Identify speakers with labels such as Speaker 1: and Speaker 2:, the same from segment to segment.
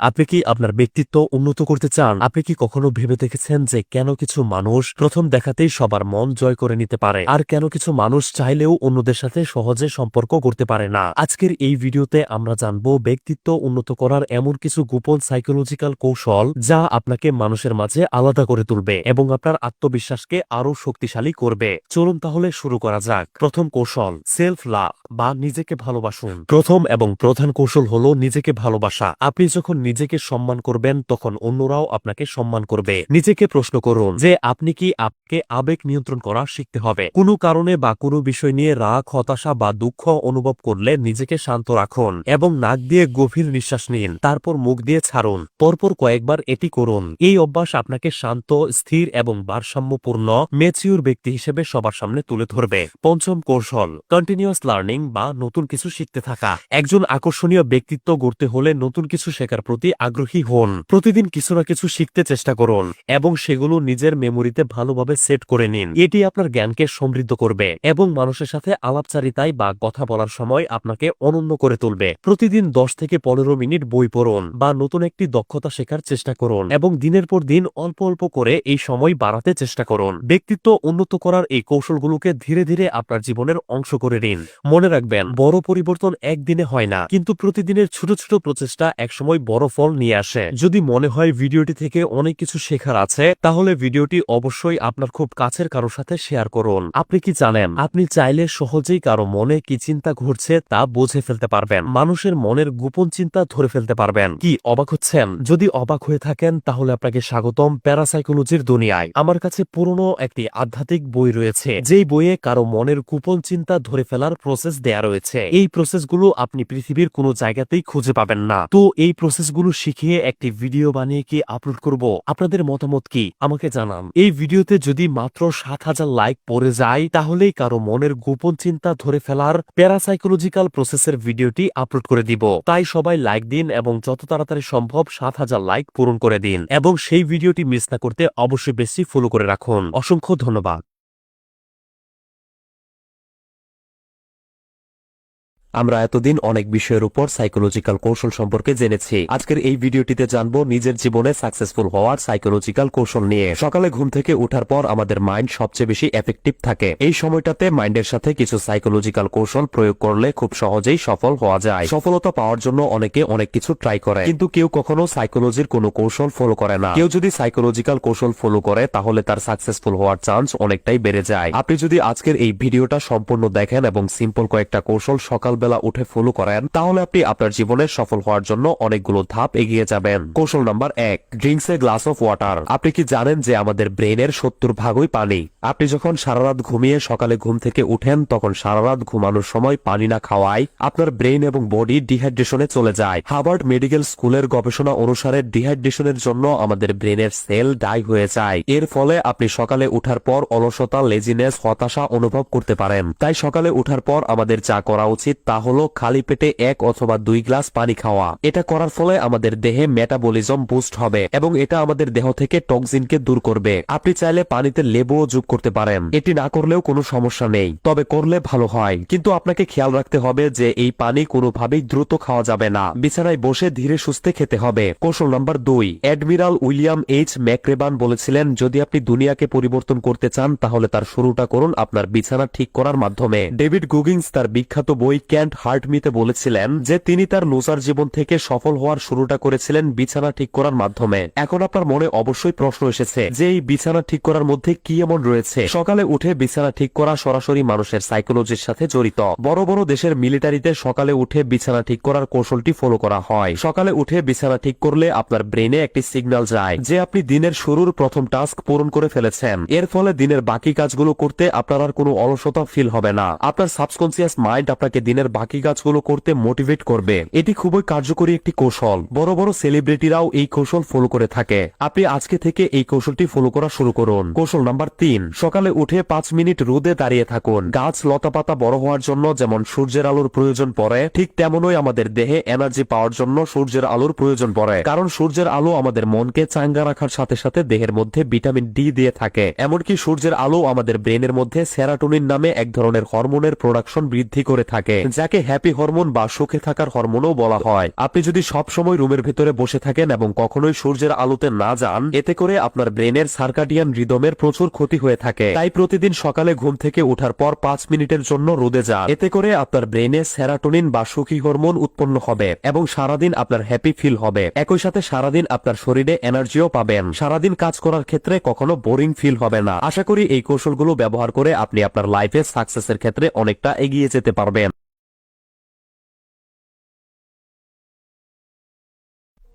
Speaker 1: আপনি কি আপনার ব্যক্তিত্ব উন্নত করতে চান? আপনি কি কখনো ভেবে দেখেছেন যে কেন কিছু মানুষ প্রথম দেখাতেই সবার মন জয় করে নিতে পারে? আর কেন কিছু মানুষ চাইলেও অন্যদের সাথে সহজে সম্পর্ক করতে পারে না? আজকের এই ভিডিওতে আমরা জানব ব্যক্তিত্ব উন্নত করার এমন কিছু গোপন সাইকোলজিক্যাল কৌশল যা আপনাকে মানুষের মাঝে আলাদা করে তুলবে এবং আপনার আত্মবিশ্বাসকে আরও শক্তিশালী করবে। চলুন তাহলে শুরু করা যাক। প্রথম কৌশল সেলফ লাভ বা নিজেকে ভালোবাসুন। প্রথম এবং প্রধান কৌশল হলো নিজেকে ভালোবাসা। আপনি যখন নিজেকে সম্মান করবেন, তখন অন্যরাও আপনাকে সম্মান করবে। নিজেকে প্রশ্ন করুন যে, আপনি কি আপকে আবেগ নিয়ন্ত্রণ করা শিখতে হবে? কোনো কারণে বা কোনো বিষয় নিয়ে রাগ, হতাশা বা দুঃখ অনুভব করলে নিজেকে শান্ত রাখুন এবং নাক দিয়ে গভীর নিঃশ্বাস নিন। তারপর মুখ দিয়ে ছাড়ুন। পরপর কয়েকবার এটি করুন। এই অভ্যাস আপনাকে শান্ত, স্থির এবং ভারসাম্যপূর্ণ মেচিউর ব্যক্তি হিসেবে সবার সামনে তুলে ধরবে। পঞ্চম কৌশল কন্টিনিউয়াস লার্নিং বা নতুন কিছু শিখতে থাকা। একজন আকর্ষণীয় ব্যক্তিত্ব গড়তে হলে নতুন কিছু শেখার প্রতি আগ্রহী হন। প্রতিদিন কিছু না কিছু শিখতে চেষ্টা করুন এবং সেগুলো নিজের মেমোরিতে ভালোভাবে সেট করে নিন। এটি আপনার জ্ঞানকে সমৃদ্ধ করবে এবং মানুষের সাথে আলাপচারিতায় বা কথা বলার সময় আপনাকে অনন্য করে তুলবে। প্রতিদিন দশ থেকে পনেরো মিনিট বই পড়ুন বা নতুন একটি দক্ষতা শেখার চেষ্টা করুন এবং দিনের পর দিন অল্প অল্প করে এই সময় বাড়াতে চেষ্টা করুন। ব্যক্তিত্ব উন্নত করার এই কৌশলগুলোকে ধীরে ধীরে আপনার জীবনের অংশ করে নিন। মনে রাখবেন, বড় পরিবর্তন একদিনে হয় না, কিন্তু প্রতিদিনের ছোট ছোট প্রচেষ্টা একসময় বড় ফল নিয়ে আসে। যদি মনে হয় ভিডিওটি থেকে অনেক কিছু শেখার আছে, তাহলে ভিডিওটি অবশ্যই আপনার খুব কাছের কারোর সাথে শেয়ার করুন। আপনি কি জানেন, আপনি চাইলে সহজেই কারও মনে কি চিন্তা ঘুরছে তা বুঝে ফেলতে পারবেন। মানুষের মনের গোপন চিন্তা ধরে ফেলতে পারবেন। কি, অবাক হচ্ছেন? যদি অবাক হয়ে থাকেন, তাহলে আপনাকে স্বাগতম প্যারাসাইকোলজির দুনিয়ায়। আমার কাছে পুরনো একটি আধ্যাত্মিক বই রয়েছে। যেই বইয়ে কারও মনের গোপন চিন্তা ধরে ফেলার প্রসেস দেয়া রয়েছে। এই প্রসেসগুলো আপনি পৃথিবীর কোনো জায়গাতেই খুঁজে পাবেন না। তো এই প্রসেসগুলো শিখিয়ে একটি ভিডিও বানিয়ে কি আপলোড করব? আপনাদের মতামত কি? আমাকে জানান। এই ভিডিওতে যদি মাত্র সাত হাজার লাইক পড়ে যায়, তাহলেই কারও মনের গোপন চিন্তা ধরে ফেলার প্যারাসাইকোলজিক্যাল প্রসেসের ভিডিওটি আপলোড করে দিব। তাই সবাই লাইক দিন এবং যত তাড়াতাড়ি সম্ভব সাত হাজার লাইক পূরণ করে দিন এবং সেই ভিডিওটি মিস না করতে অবশ্যই বেশি ফলো করে রাখুন। অসংখ্য ধন্যবাদ।
Speaker 2: আমরা এতদিন অনেক বিষয়ের উপর সাইকোলজিক্যাল কৌশল সম্পর্কে জেনেছি। আজকের এই ভিডিওটিতে জানব নিজের জীবনে সাকসেসফুল হওয়ার সাইকোলজিক্যাল কৌশল নিয়ে। সকালে ঘুম থেকে ওঠার পর আমাদের মাইন্ড সবচেয়ে বেশি এফেক্টিভ থাকে। এই সময়টাতে মাইন্ডের সাথে কিছু সাইকোলজিক্যাল কৌশল প্রয়োগ করলে খুব সহজেই সফল হওয়া যায়। সফলতা পাওয়ার জন্য অনেকে অনেক কিছু ট্রাই করে। কিন্তু কেউ কখনো সাইকোলজির কোনো কৌশল ফলো করে না। কেউ যদি সাইকোলজিক্যাল কৌশল ফলো করে, তাহলে তার সাকসেসফুল হওয়ার চান্স অনেকটাই বেড়ে যায়। আপনি যদি আজকের এই ভিডিওটা সম্পূর্ণ দেখেন এবং সিম্পল কয়েকটা কৌশল সকালবেলা উঠে ফলো করেন, তাহলে আপনি আপনার জীবনে সফল হওয়ার জন্য অনেকগুলো ধাপ এগিয়ে যাবেন। কৌশল নাম্বার এক, drinks a glass of water আপনি কি জানেন যে আমাদের ব্রেনের সত্তর ভাগই পানি? আপনি যখন সারা রাত ঘুমিয়ে সকালে ঘুম থেকে উঠেন, তখন সারা রাত ঘুমানোর সময় পানি না খাওয়ায় আপনার ব্রেন এবং বডি ডিহাইড্রেশনে চলে যায়। হার্ভার্ড মেডিকেল স্কুলের গবেষণা অনুসারে ডিহাইড্রেশনের জন্য আমাদের ব্রেনের সেল ডাই হয়ে যায়। এর ফলে আপনি সকালে উঠার পর অলসতা লেজিনেস হতাশা অনুভব করতে পারেন। তাই সকালে উঠার পর আমাদের যা করা উচিত তা হলো খালি পেটে এক অথবা দুই গ্লাস পানি খাওয়া। এটা করার ফলে আমাদের দেহে মেটাবলিজম বুস্ট হবে এবং এটা আমাদের দেহ থেকে টক্সিনকে দূর করবে। আপনি চাইলে পানিতে লেবুও যোগ করতে পারেন। এটি না করলেও কোনো সমস্যা নেই। তবে করলে ভালো হয়। কিন্তু আপনাকে খেয়াল রাখতে হবে যে এই পানি কোনোভাবেই দ্রুত খাওয়া যাবে না। বিছানায় বসে ধীরে সুস্থে খেতে হবে। কৌশল নম্বর দুই। অ্যাডমিরাল উইলিয়াম এইচ ম্যাক্রেবান বলেছিলেন, যদি আপনি দুনিয়াকে পরিবর্তন করতে চান, তাহলে তার শুরুটা করুন আপনার বিছানা ঠিক করার মাধ্যমে। ডেভিড গুগিংস তার বিখ্যাত বই ক্যান্ট হার্টমিতে বলেছিলেন যে তিনি তার লুজার জীবন থেকে সফল হওয়ার শুরুটা করেছিলেন বিছানা ঠিক করার মাধ্যমে। এখন আপনার মনে অবশ্যই প্রশ্ন এসেছে যে এই বিছানা ঠিক করার মধ্যে কি এমন রয়েছে? সকালে উঠে বিছানা ঠিক করা সরাসরি মানুষের সাইকোলজির সাথে জড়িত। বড় বড় দেশের মিলিটারিতে সকালে উঠে বিছানা ঠিক করার কৌশলটি ফলো করা হয়। সকালে উঠে বিছানা ঠিক করলে আপনার ব্রেনে একটি সিগন্যাল যায় যে আপনি দিনের শুরুর প্রথম টাস্ক পূরণ করে ফেলেছেন। এর ফলে দিনের বাকি কাজগুলো করতে আপনার আর কোনো অলসতা ফিল হবে না। আপনার সাবকনসিয়াস মাইন্ড আপনাকে দিনের বাকি কাজগুলো করতে মোটিভেট করবে। এটি খুবই কার্যকরী একটি কৌশল। বড় বড় সেলিব্রিটিরাও এই কৌশল ফলো করে থাকে। আপনি আজকে থেকে এই কৌশলটি ফলো করা শুরু করুন। কৌশল নাম্বার তিন, সকালে উঠে পাঁচ মিনিট রোদে দাঁড়িয়ে থাকুন। গাছ লতাপাতা বড় হওয়ার জন্য যেমন সূর্যের আলোর প্রয়োজন পড়ে, ঠিক তেমনই আমাদের দেহে এনার্জি পাওয়ার জন্য সূর্যের আলোর প্রয়োজন পড়ে। কারণ সূর্যের আলো আমাদের মনকে চাঙ্গা রাখার সাথে সাথে দেহের মধ্যে ভিটামিন ডি দিয়ে থাকে। এমনকি সূর্যের আলো আমাদের ব্রেনের মধ্যে সেরাটোনিন নামে এক ধরনের হরমোনের প্রোডাকশন বৃদ্ধি করে থাকে। যাকে হ্যাপি হরমোন বা সুখে থাকার হরমোনও বলা হয়। আপনি যদি সব সময় রুমের ভেতরে বসে থাকেন এবং কখনোই সূর্যের আলোতে না যান, এতে করে আপনার ব্রেনের সার্কাডিয়ান রিদমের প্রচুর ক্ষতি হয়ে থাকে। তাই প্রতিদিন সকালে ঘুম থেকে ওঠার পর পাঁচ মিনিটের জন্য রোদে যান। এতে করে আপনার ব্রেনে সেরাটোনিন বা সুখী হরমোন উৎপন্ন হবে এবং সারাদিন আপনার হ্যাপি ফিল হবে। একই সাথে সারাদিন আপনার শরীরে এনার্জিও পাবেন। সারাদিন কাজ করার ক্ষেত্রে কখনো বোরিং ফিল হবে না। আশা করি এই কৌশলগুলো ব্যবহার করে আপনি আপনার লাইফে সাকসেসের ক্ষেত্রে অনেকটা এগিয়ে যেতে পারবেন।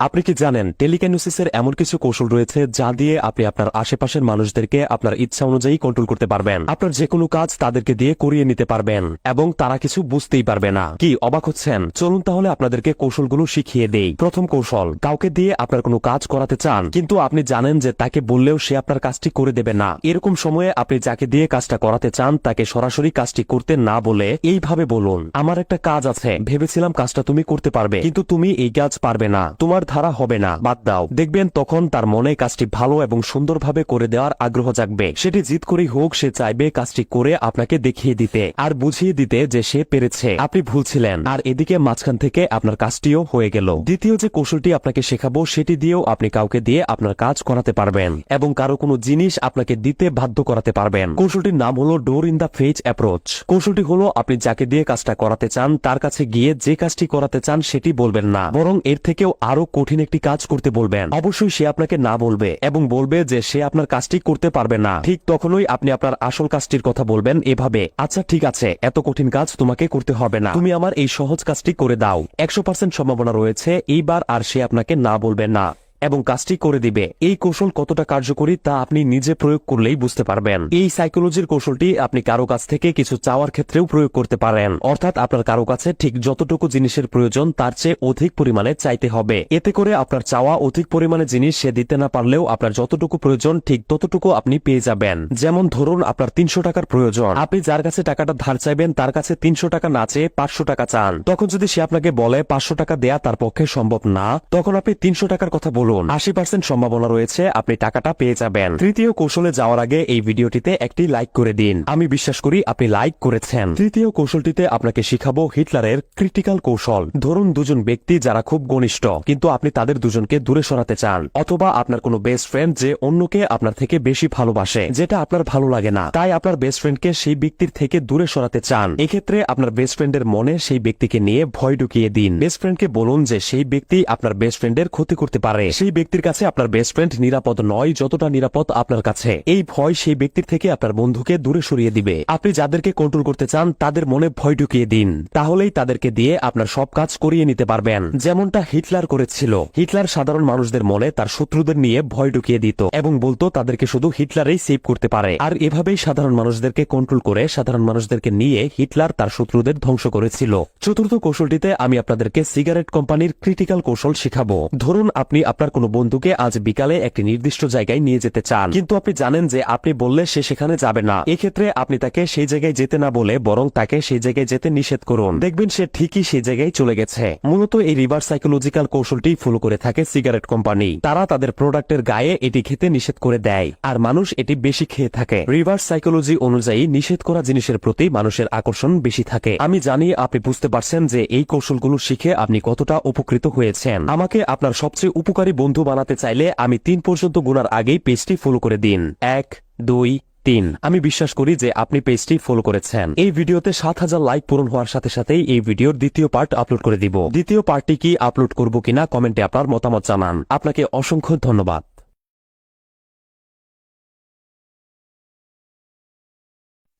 Speaker 2: আপনি কি জানেন টেলিক্যানোসিসের এমন কিছু কৌশল রয়েছে যা দিয়ে আপনি আপনার আশেপাশের মানুষদেরকে আপনার ইচ্ছা অনুযায়ী কন্ট্রোল করতে পারবেন? আপনার যে কোনো কাজ তাদেরকে দিয়ে করিয়ে নিতে পারবেন এবং তারা কিছু বুঝতেই পারবে না। কি, অবাক হচ্ছেন? চলুন তাহলে আপনাদেরকে কৌশলগুলো শিখিয়ে দেই। প্রথম কৌশল, কাউকে দিয়ে আপনার কোনো কাজ করাতে চান, কিন্তু আপনি জানেন যে তাকে বললেও সে আপনার কাজটি করে দেবে না। এরকম সময়ে আপনি যাকে দিয়ে কাজটা করাতে চান, তাকে সরাসরি কাজটি করতে না বলে এইভাবে বলুন, আমার একটা কাজ আছে, ভেবেছিলাম কাজটা তুমি করতে পারবে, কিন্তু তুমি এই কাজ পারবে না। তোমার ধারা হবে না, বাদ দাও। দেখবেন তখন তার মনে কাজটি ভালো এবং সুন্দরভাবে করে দেওয়ার আগ্রহ জাগবে। সেটি জিত করেই হোক, সে চাইবে কাজটি করে আপনাকে দেখিয়ে দিতে আর বুঝিয়ে দিতে যে সে পেরেছে। আপনি ভুলছিলেন আর এদিকে মাঝখান থেকে আপনার কাজটিও হয়ে গেল। দ্বিতীয় যে কৌশলটি আপনাকে শেখাবো, সেটি দিয়েও আপনি কাউকে দিয়ে আপনার কাজ করাতে পারবেন এবং কারও কোনো জিনিস আপনাকে দিতে বাধ্য করাতে পারবেন। কৌশলটির নাম হলো door in the face approach. কৌশলটি হলো, আপনি যাকে দিয়ে কাজটা করাতে চান, তার কাছে গিয়ে যে কাজটি করাতে চান, সেটি বলবেন না, বরং এর থেকেও আরও কঠিন একটি কাজ করতে বলবেন। অবশ্যই সে আপনাকে না বলবে এবং বলবে যে সে আপনার কাজটি করতে পারবে না। ঠিক তখনই আপনি আপনার আসল কাজটির কথা বলবেন এভাবে আচ্ছা ঠিক আছে, এত কঠিন কাজ তোমাকে করতে হবে না। তুমি আমার এই সহজ কাজটি করে দাও। একশো সম্ভাবনা রয়েছে, এইবার আর সে আপনাকে না বলবে না। এবং কাজটি করে দিবে। এই কৌশল কতটা কার্যকরী তা আপনি নিজে প্রয়োগ করলেই বুঝতে পারবেন। এই সাইকোলজির কৌশলটি আপনি কারও কাছ থেকে কিছু চাওয়ার ক্ষেত্রেও প্রয়োগ করতে পারেন। অর্থাৎ আপনার কারও কাছে ঠিক যতটুকু জিনিসের প্রয়োজন তার চেয়ে অধিক পরিমাণে চাইতে হবে। এতে করে আপনার চাওয়া অধিক পরিমাণে জিনিস সে দিতে না পারলেও আপনার যতটুকু প্রয়োজন ঠিক ততটুকু আপনি পেয়ে যাবেন। যেমন ধরুন আপনার তিনশো টাকার প্রয়োজন। আপনি যার কাছে টাকাটা ধার চাইবেন তার কাছে তিনশো টাকা না চেয়ে পাঁচশো টাকা চান। তখন যদি সে আপনাকে বলে পাঁচশো টাকা দেয়া তার পক্ষে সম্ভব না, তখন আপনি তিনশো টাকার কথা বলুন। আশি পার্সেন্ট সম্ভাবনা রয়েছে আপনি টাকাটা পেয়ে যাবেন। তৃতীয় কৌশলে যাওয়ার আগে এই ভিডিওটিতে একটি লাইক করে দিন। আমি বিশ্বাস করি আপনি লাইক করেছেন। তৃতীয় কৌশলটিতে আপনাকে শিখাবো হিটলারের ক্রিটিক্যাল কৌশল। ধরুন দুজন ব্যক্তি যারা খুব ঘনিষ্ঠ, কিন্তু আপনি তাদের দুজনকে দূরে সরাতে চান, অথবা আপনার কোনো বেস্ট ফ্রেন্ড যে অন্যকে আপনার থেকে বেশি ভালোবাসে, যেটা আপনার ভালো লাগে না। তাই আপনার বেস্ট ফ্রেন্ডকে সেই ব্যক্তির থেকে দূরে সরাতে চান। এক্ষেত্রে আপনার বেস্ট ফ্রেন্ডের মনে সেই ব্যক্তিকে নিয়ে ভয় ঢুকিয়ে দিন। বেস্ট ফ্রেন্ডকে বলুন যে সেই ব্যক্তি আপনার বেস্ট ফ্রেন্ডের ক্ষতি করতে পারে। সেই ব্যক্তির কাছে আপনার বেস্ট ফ্রেন্ড নিরাপদ নয় যতটা নিরাপদ আপনার কাছে। এই ভয় সেই ব্যক্তির থেকে আপনার বন্ধুকে দূরে সরিয়ে দিবে। আপনি যাদেরকে কন্ট্রোল করতে চান, তাদের মনে ভয় ঢুকিয়ে দিন। তাহলেই তাদেরকে দিয়ে আপনার সব কাজ করিয়ে নিতে পারবেন। যেমনটা হিটলার করেছিল। হিটলার সাধারণ মানুষদের মনে তার শত্রুদের নিয়ে ভয় ঢুকিয়ে দিত এবং বলতো তাদেরকে শুধু হিটলারই সেভ করতে পারে। আর এভাবেই সাধারণ মানুষদেরকে কন্ট্রোল করে সাধারণ মানুষদেরকে নিয়ে হিটলার তার শত্রুদের ধ্বংস করেছিল। চতুর্থ কৌশলটিতে আমি আপনাদেরকে সিগারেট কোম্পানির ক্রিটিক্যাল কৌশল শিখাবো। ধরুন আপনি আপনার কোনো বন্ধুকে আজ বিকালে একটি নির্দিষ্ট জায়গায় নিয়ে যেতে চান। কিন্তু আপনি জানেন যে আপনি বললে সে সেখানে যাবে না। এক্ষেত্রে আপনি তাকে সেই জায়গায় যেতে না বলে বরং তাকে সেই জায়গায় যেতে নিষেধ করুন। দেখবেন সে ঠিকই সেই জায়গায় চলে গেছে। মূলত এই রিভার্স সাইকোলজিক্যাল কৌশলটি ফলো করে থাকে সিগারেট কোম্পানি। তারা তাদের প্রোডাক্টের গায়ে এটি খেতে নিষেধ করে দেয়। আর মানুষ এটি বেশি খেয়ে থাকে। রিভার্স সাইকোলজি অনুযায়ী নিষেধ করা জিনিসের প্রতি মানুষের আকর্ষণ বেশি থাকে। আমি জানি আপনি বুঝতে পারছেন যে এই কৌশলগুলো শিখে আপনি কতটা উপকৃত হয়েছেন। আমাকে আপনার সবচেয়ে উপকারী বন্ধু বানাতে চাইলে আমি তিন পর্যন্ত গুনার আগেই পেজটি ফলো করে দিন। এক, দুই, তিন। আমি বিশ্বাস করি যে আপনি পেজটি ফলো করেছেন। এই ভিডিওতে সাত হাজার লাইক পূরণ হওয়ার সাথে সাথেই এই ভিডিওর দ্বিতীয় পার্ট আপলোড করে দিব। দ্বিতীয় পার্টটি কি আপলোড করব কিনা কমেন্টে আপনার মতামত জানান। আপনাকে অসংখ্য ধন্যবাদ।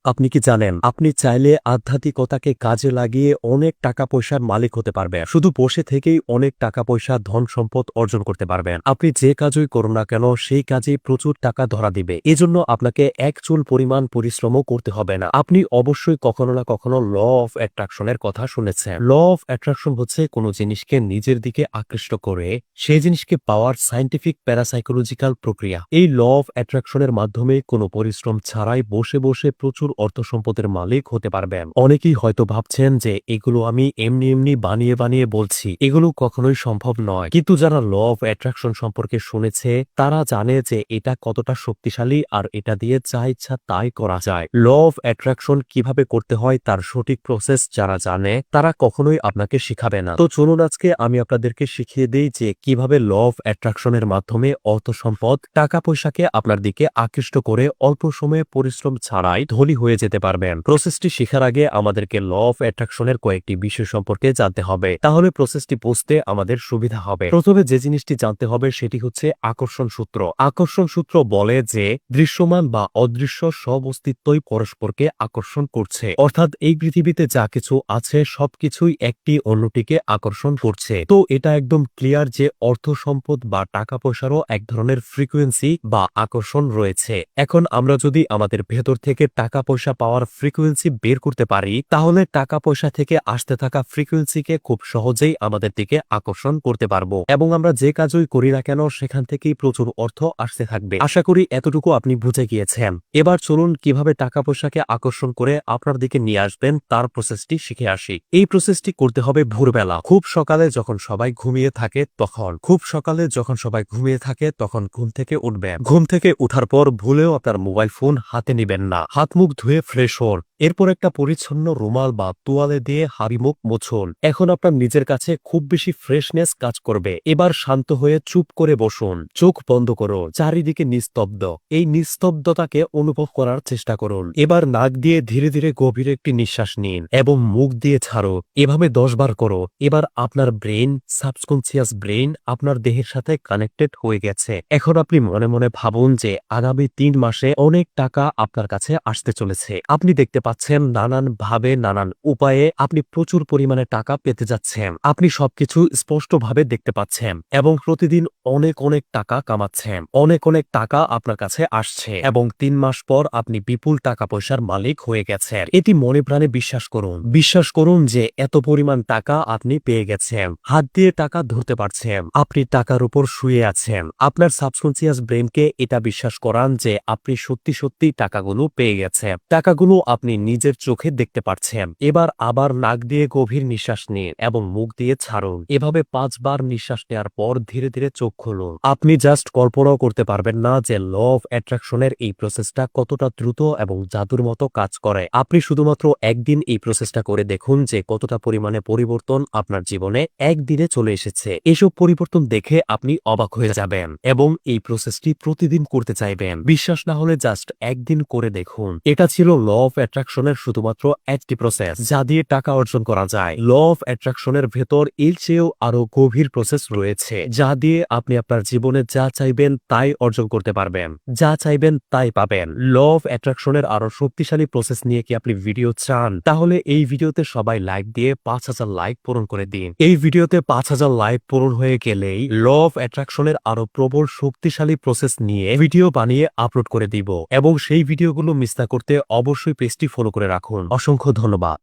Speaker 3: আপনি কি জানেন, আপনি চাইলে আধ্যাত্মিকতাকে কাজে লাগিয়ে অনেক টাকা পয়সার মালিক হতে পারবেন। শুধু বসে থেকেই অনেক টাকা পয়সা ধন সম্পদ অর্জন করতে পারবেন। আপনি যে কাজই করুন না কেন, সেই কাজে প্রচুর টাকা ধরা দিবে। এজন্য আপনাকে এক চুল পরিমাণ পরিশ্রমও করতে হবে না। আপনি অবশ্যই কখনো না কখনো ল অফ অ্যাট্রাকশনের কথা শুনেছেন। ল অফ অ্যাট্রাকশন হচ্ছে কোনো জিনিসকে নিজের দিকে আকৃষ্ট করে, সেই জিনিসকে পাওয়ার সাইন্টিফিক প্যারাসাইকোলজিক্যাল প্রক্রিয়া। এই ল অফ অ্যাট্রাকশনের মাধ্যমে কোনো পরিশ্রম ছাড়াই বসে বসে প্রচুর
Speaker 1: অর্থ সম্পদের মালিক হতে পারবেন। অনেকেই হয়তো ভাবছেন যে এগুলো আমি এমনি এমনি বানিয়ে বানিয়ে বলছি। এগুলো কখনোই সম্ভব নয়। কিন্তু যারা ল অফ অ্যাট্রাকশন সম্পর্কে শুনেছে, তারা জানে যে এটা কতটা শক্তিশালী আর এটা দিয়ে যা ইচ্ছা তাই করা যায়। ল অফ অ্যাট্রাকশন কীভাবে করতে হয় তার সঠিক প্রসেস যারা জানে, তারা কখনোই আপনাকে শিখাবে না। তো চলুন আজকে আমি আপনাদেরকে শিখিয়ে দিই যে কীভাবে ল অফ অ্যাট্রাকশনের মাধ্যমে অর্থ সম্পদ টাকা পয়সাকে আপনার দিকে আকৃষ্ট করে অল্প সময়ে পরিশ্রম ছাড়াই ধনী হয়ে যেতে পারবেন। প্রসেসটি শেখার আগে আমাদেরকে ল অফ অ্যাট্রাকশনের কয়েকটি বিষয় সম্পর্কে জানতে হবে। তাহলে প্রসেসটি বুঝতে আমাদের সুবিধা হবে। প্রথমে যে জিনিসটি জানতে হবে সেটি হচ্ছে আকর্ষণ সূত্র। আকর্ষণ সূত্র বলে যে দৃশ্যমান বা অদৃশ্য সব অস্তিত্বই পরস্পরকে আকর্ষণ করছে। অর্থাৎ এই পৃথিবীতে যা কিছু আছে সবকিছুই একটি অন্যটিকে আকর্ষণ করছে। তো এটা একদম ক্লিয়ার যে অর্থ সম্পদ বা টাকা পয়সারও এক ধরনের ফ্রিকোয়েন্সি বা আকর্ষণ রয়েছে। এখন আমরা যদি আমাদের ভেতর থেকে টাকা পয়সা পাওয়ার ফ্রিকোয়েন্সি বের করতে পারি, তাহলে টাকা পয়সা থেকে আসতে থাকা ফ্রিকোয়েন্সিকে খুব সহজেই আমাদের দিকে আকর্ষণ করতে পারব। এবং আমরা যে কাজই করি না কেন, সেখান থেকেই প্রচুর অর্থ আসতে থাকবে। আশা করি এতটুকু আপনি বুঝে গিয়েছেন। এবার চলুন কীভাবে টাকা পয়সাকে আকর্ষণ করে আপনার দিকে নিয়ে আসবেন, তার প্রসেসটি শিখে আসি। এই প্রসেসটি করতে হবে ভোরবেলা। খুব সকালে যখন সবাই ঘুমিয়ে থাকে, তখন খুব সকালে যখন সবাই ঘুমিয়ে থাকে, তখন ঘুম থেকে উঠবেন। ঘুম থেকে উঠার পর ভুলেও আপনার মোবাইল ফোন হাতে নেবেন না। হাত মুখ ধুয়ে ফ্রেশ হন এরপর একটা পরিচ্ছন্ন রুমাল বা তোয়ালে দিয়ে হারিমুখ মোছল। এখন আপনার নিজের কাছে খুব বেশি ফ্রেশনেস কাজ করবে। এবার শান্ত হয়ে চুপ করে বসুন। চোখ বন্ধ করো। চারিদিকে নিস্তব্ধ। এই নিস্তব্ধতাকে অনুভব করার চেষ্টা করুন। এবার নাক দিয়ে ধীরে ধীরে গভীর একটি নিঃশ্বাস নিন এবং মুখ দিয়ে ছাড়ো। এভাবে দশ বার করো। এবার আপনার ব্রেন, সাবকনসিয়াস ব্রেন আপনার দেহের সাথে কানেক্টেড হয়ে গেছে। এখন আপনি মনে মনে ভাবুন যে আগামী তিন মাসে অনেক টাকা আপনার কাছে আসতে চলেছে। আপনি দেখতে পাচ্ছেন নানান ভাবে নানান উপায়ে আপনি প্রচুর পরিমাণে টাকা পেতে যাচ্ছেন। আপনি সবকিছু স্পষ্টভাবে দেখতে পাচ্ছেন এবং প্রতিদিন অনেক অনেক টাকা কামাচ্ছেন। অনেক অনেক টাকা আপনার কাছে আসছে এবং তিন মাস পর আপনি বিপুল টাকা পয়সার মালিক হয়ে গেছেন। এটি মনে প্রাণে বিশ্বাস করুন। বিশ্বাস করুন যে এত পরিমাণ টাকা আপনি পেয়ে গেছেন। হাত দিয়ে টাকা ধরতে পারছেন। আপনি টাকার উপর শুয়ে আছেন। আপনার সাবকনসিয়াস ব্রেনকে এটা বিশ্বাস করান যে আপনি সত্যি সত্যি টাকাগুলো পেয়ে গেছেন। টাকাগুলো আপনি নিজের চোখে দেখতে পাচ্ছেন এবার আবার নাক দিয়ে গভীর নিঃশ্বাস নিন এবং মুখ দিয়ে ছাড়ুন। এভাবে পাঁচবার নিঃশ্বাস নেওয়ার পর ধীরে ধীরে চোখ খুলুন। আপনি জাস্ট কল্পনাও করতে পারবেন না যে ল অফ অ্যাট্রাকশনের এই প্রসেসটা কতটা দ্রুত এবং জাদুর মতো কাজ করে। আপনি শুধুমাত্র একদিন এই প্রসেসটা করে দেখুন যে কতটা পরিমাণে পরিবর্তন আপনার জীবনে একদিনে চলে এসেছে। এসব পরিবর্তন দেখে আপনি অবাক হয়ে যাবেন এবং এই প্রসেসটি প্রতিদিন করতে চাইবেন। বিশ্বাস না হলে জাস্ট একদিন করে দেখুন। এটা ছিল ল অফ অ্যাট্রাকশনের শুধুমাত্র একটি প্রসেস যা দিয়ে টাকা অর্জন করা যায়। ল অফ অ্যাট্রাকশনের ভেতর এর চেয়েও আরও গভীর প্রসেস রয়েছে, যা দিয়ে আপনি আপনার জীবনে যা চাইবেন তাই অর্জন করতে পারবেন। যা চাইবেন তাই পাবেন। ল অফ অ্যাট্রাকশনের আরও শক্তিশালী প্রসেস নিয়ে কি আপনি ভিডিও চান? তাহলে এই ভিডিওতে সবাই লাইক দিয়ে পাঁচ হাজার লাইক পূরণ করে দিন। এই ভিডিওতে পাঁচ হাজার লাইক পূরণ হয়ে গেলেই ল অফ অ্যাট্রাকশনের আরও প্রবল শক্তিশালী প্রসেস নিয়ে ভিডিও বানিয়ে আপলোড করে দিব। এবং সেই ভিডিওগুলো মিস না করতে অবশ্যই পেজটি ফলো করে রাখুন। অসংখ্য ধন্যবাদ।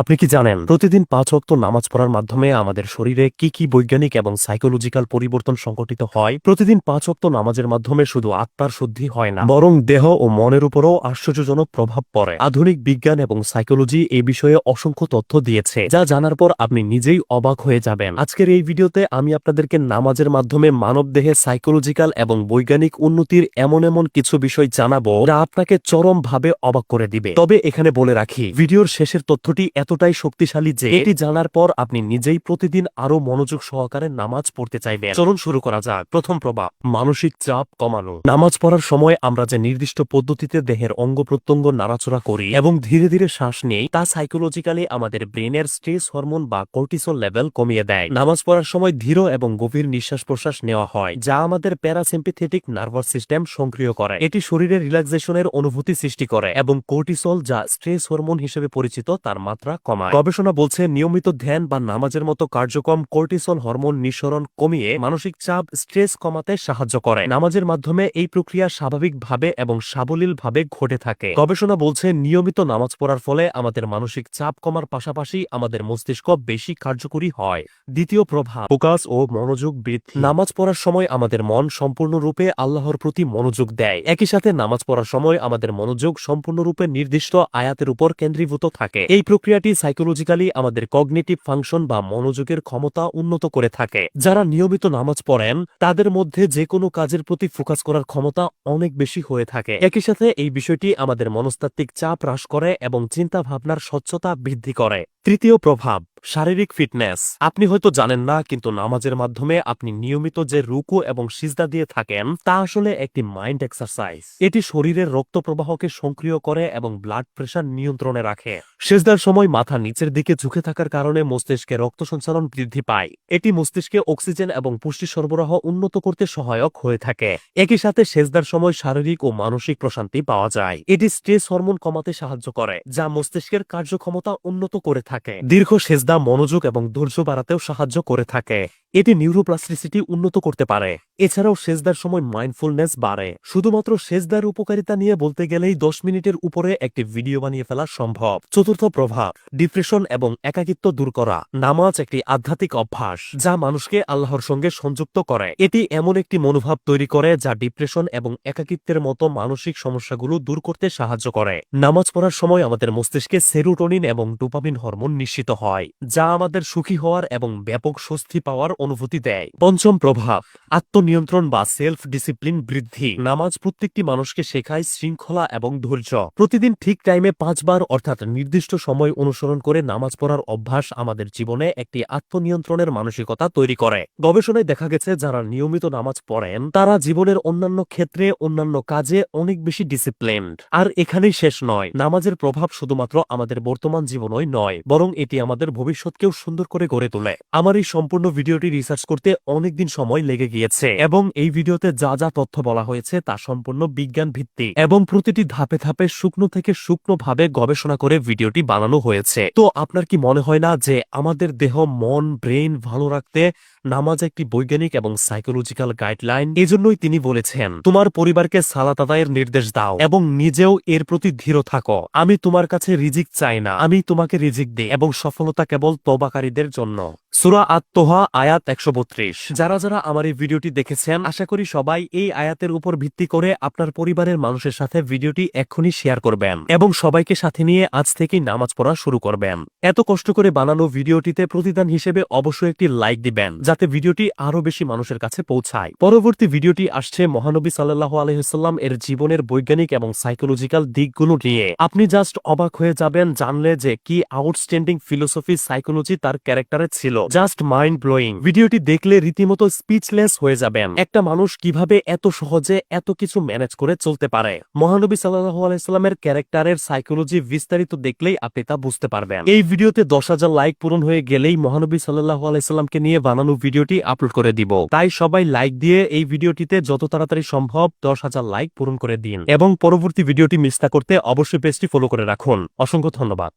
Speaker 1: আপনি কি জানেন, প্রতিদিন পাঁচ অক্ত নামাজ পড়ার মাধ্যমে আমাদের শরীরে কি কি বৈজ্ঞানিক এবং সাইকোলজিক্যাল পরিবর্তন সংঘটিত হয়? প্রতিদিন পাঁচ অক্ত নামাজের মাধ্যমে শুধু আত্মার শুদ্ধি হয় না, বরং দেহ ও মনের উপরও আশ্চর্যজনক প্রভাব পড়ে। আধুনিক বিজ্ঞান এবং সাইকোলজি এই বিষয়ে অসংখ্য তথ্য দিয়েছে, যা জানার পর আপনি নিজেই অবাক হয়ে যাবেন। আজকের এই ভিডিওতে আমি আপনাদেরকে নামাজের মাধ্যমে মানব দেহে সাইকোলজিক্যাল এবং বৈজ্ঞানিক উন্নতির এমন এমন কিছু বিষয় জানাব, যা আপনাকে চরমভাবে অবাক করে দিবে। তবে এখানে বলে রাখি, ভিডিওর শেষের তথ্যটি এতটাই শক্তিশালী যে এটি জানার পর আপনি নিজেই প্রতিদিন আরও মনোযোগ সহকারে নামাজ পড়তে চাইবেন। চলুন শুরু করা যাক। প্রথম প্রভাব মানসিক চাপ কমানো। নামাজ পড়ার সময় আমরা যে নির্দিষ্ট পদ্ধতিতে দেহের অঙ্গ প্রত্যঙ্গ নাড়াচড়া করি এবং ধীরে ধীরে শ্বাস নেই তা সাইকোলজিক্যালি আমাদের ব্রেনের স্ট্রেস হরমোন বা কর্টিসল লেভেল কমিয়ে দেয়। নামাজ পড়ার সময় ধীর এবং গভীর নিঃশ্বাস প্রশ্বাস নেওয়া হয় যা আমাদের প্যারাসিম্পেথেটিক নার্ভাস সিস্টেম সক্রিয় করে। এটি শরীরে রিল্যাক্সেশনের অনুভূতি সৃষ্টি করে এবং কোর্টিসল যা স্ট্রেস হরমোন হিসেবে পরিচিত তার মাত্রা মাত্রা কমায়। গবেষণা বলছে নিয়মিত ধ্যান বা নামাজের মতো কার্যক্রম কর্টিসল হরমোন নিঃসরণ কমিয়ে মানসিক চাপ, স্ট্রেস কমাতে সাহায্য করে। নামাজের মাধ্যমে এই প্রক্রিয়া স্বাভাবিকভাবে এবং সাবলীলভাবে ঘটে থাকে। গবেষণা বলছে নিয়মিত নামাজ পড়ার ফলে আমাদের মানসিক চাপ কমার পাশাপাশি আমাদের মস্তিষ্ক বেশি কার্যকরী হয়। দ্বিতীয় প্রভাব, ফোকাস ও মনোযোগ বৃদ্ধি। নামাজ পড়ার সময় আমাদের মন সম্পূর্ণরূপে আল্লাহর প্রতি মনোযোগ দেয়। একই সাথে নামাজ পড়ার সময় আমাদের মনোযোগ সম্পূর্ণরূপে নির্দিষ্ট আয়াতের উপর কেন্দ্রীভূত থাকে। এই প্রক্রিয়াটি সাইকোলজিক্যালি আমাদের কগনেটিভ ফাংশন বা মনোযোগের ক্ষমতা উন্নত করে থাকে। যারা নিয়মিত নামাজ পড়েন, তাদের মধ্যে যে কোনো কাজের প্রতি ফোকাস করার ক্ষমতা অনেক বেশি হয়ে থাকে। একই সাথে এই বিষয়টি আমাদের মনস্তাত্ত্বিক চাপ হ্রাস করে এবং চিন্তা ভাবনার স্বচ্ছতা বৃদ্ধি করে। তৃতীয় প্রভাব শারীরিক ফিটনেস। আপনি হয়তো জানেন না, কিন্তু নামাজের মাধ্যমে আপনি নিয়মিত যে রুকু এবং সিজদা দিয়ে থাকেন, তা আসলে একটি মাইন্ড এক্সারসাইজ। এটি শরীরের রক্ত প্রবাহকে সক্রিয় করে এবং ব্লাড প্রেশার নিয়ন্ত্রণে রাখে। সেজদার সময় মাথা নিচের দিকে ঝুঁকে থাকার কারণে মস্তিষ্কে রক্ত সঞ্চালন বৃদ্ধি পায়। এটি মস্তিষ্কে অক্সিজেন এবং পুষ্টি সরবরাহ উন্নত করতে সহায়ক হয়ে থাকে। একই সাথে সেজদার সময় শারীরিক ও মানসিক প্রশান্তি পাওয়া যায়। এটি স্ট্রেস হরমোন কমাতে সাহায্য করে, যা মস্তিষ্কের কার্যক্ষমতা উন্নত করে থাকে। দীর্ঘ সেজদা মনোযোগ এবং ধৈর্য বাড়াতেও সাহায্য করে থাকে। এটি নিউরোপ্লাস্টিসিটি উন্নত করতে পারে। এছাড়াও সেজদার সময় মাইন্ডফুলনেস বাড়ে। শুধুমাত্র সেজদার উপকারিতা নিয়ে বলতে গেলেই দশ মিনিটের উপরে একটি ভিডিও বানিয়ে ফেলা সম্ভব। চতুর্থ প্রভাব, ডিপ্রেশন এবং একাকিত্ব দূর করা। নামাজ একটি আধ্যাত্মিক অভ্যাস, যা মানুষকে আল্লাহর সঙ্গে সংযুক্ত করে। এটি এমন একটি মনোভাব তৈরি করে, যা ডিপ্রেশন এবং একাকিত্বের মতো মানসিক সমস্যাগুলো দূর করতে সাহায্য করে। নামাজ পড়ার সময় আমাদের মস্তিষ্কে সেরোটোনিন এবং ডোপামিন হরমোন নিশ্চিত হয়, যা আমাদের সুখী হওয়ার এবং ব্যাপক স্বস্তি পাওয়ার অনুভূতি দেয়। পঞ্চম প্রভাব, আত্মনিয়ন্ত্রণ বা সেলফ ডিসিপ্লিন বৃদ্ধি। নামাজ প্রত্যেকটি মানুষকে শেখায় শৃঙ্খলা এবং ধৈর্য। প্রতিদিন ঠিক টাইমে পাঁচবার অর্থাৎ নির্দিষ্ট সময় অনুসরণ করে নামাজ পড়ার অভ্যাস আমাদের জীবনে একটি আত্মনিয়ন্ত্রণের মানসিকতা তৈরি করে। গবেষণায় দেখা গেছে, যারা নিয়মিত নামাজ পড়েন, তারা জীবনের অন্যান্য ক্ষেত্রে, অন্যান্য কাজে অনেক বেশি ডিসিপ্লিনড আর এখানেই শেষ নয়, নামাজের প্রভাব শুধুমাত্র আমাদের বর্তমান জীবনই নয়, বরং এটি আমাদের ভবিষ্যৎকেও সুন্দর করে গড়ে তোলে। আমার এই সম্পূর্ণ ভিডিওটি রিসার্চ করতে অনেকদিন সময় লেগে গিয়েছে এবং এই ভিডিওতে যা যা তথ্য বলা হয়েছে তা সম্পূর্ণ বিজ্ঞান ভিত্তি এবং প্রতিটি ধাপে ধাপে শুকনো থেকে শুকনো ভাবে গবেষণা করে ভিডিওটি বানানো হয়েছে। তো আপনার কি মনে হয় না যে আমাদের দেহ, মন ব্রেন ভালো রাখতে নামাজ একটি বৈজ্ঞানিক এবং সাইকোলজিক্যাল গাইডলাইন এজন্যই তিনি বলেছেন, তোমার পরিবারকে সালাত আদায়ের নির্দেশ দাও এবং নিজেও এর প্রতি ধীর থাকো। আমি তোমার কাছে রিজিক চাই না। আমি তোমাকে রিজিক দিই এবং সফলতা কেবল তবাকারীদের জন্য। সুরা আত্মহা আয়াত একশো বত্রিশ। যারা যারা আমার এই ভিডিওটি দেখেছেন, আশা করি সবাই এই আয়াতের উপর ভিত্তি করে আপনার পরিবারের মানুষের সাথে ভিডিওটি এক্ষুনি শেয়ার করবেন এবং সবাইকে সাথে নিয়ে আজ থেকেই নামাজ পড়া শুরু করবেন। এত কষ্ট করে বানানো ভিডিওটিতে প্রতিদান হিসেবে অবশ্যই একটি লাইক দিবেন যাতে ভিডিওটি আরও বেশি মানুষের কাছে পৌঁছায়। পরবর্তী ভিডিওটি আসছে মহানবী সাল্লাহ আলহিসাল্লাম এর জীবনের বৈজ্ঞানিক এবং সাইকোলজিক্যাল দিকগুলো নিয়ে। আপনি জাস্ট অবাক হয়ে যাবেন জানলে যে কি আউটস্ট্যান্ডিং ফিলোসফি, সাইকোলজি তার ক্যারেক্টারে ছিল। Just mind blowing. ভিডিওটি দেখলে রীতিমতো স্পিচলেস হয়ে যাবেন। একটা মানুষ কীভাবে এত সহজে এত কিছু ম্যানেজ করে চলতে পারে? মহানবী সাল্লাহ আলাইস্লামের ক্যারেক্টারের সাইকোলজি বিস্তারিত দেখলেই আপনি তা বুঝতে পারবেন। এই ভিডিওতে দশ হাজার লাইক পূরণ হয়ে গেলেই মহানবী সাল্লাহ আলাইস্লামকে নিয়ে বানানো ভিডিওটি আপলোড করে দিব। তাই সবাই লাইক দিয়ে এই ভিডিওটিতে যত তাড়াতাড়ি সম্ভব দশ হাজার লাইক পূরণ করে দিন এবং পরবর্তী ভিডিওটি মিস না করতে অবশ্যই পেজটি ফলো করে রাখুন। অসংখ্য ধন্যবাদ।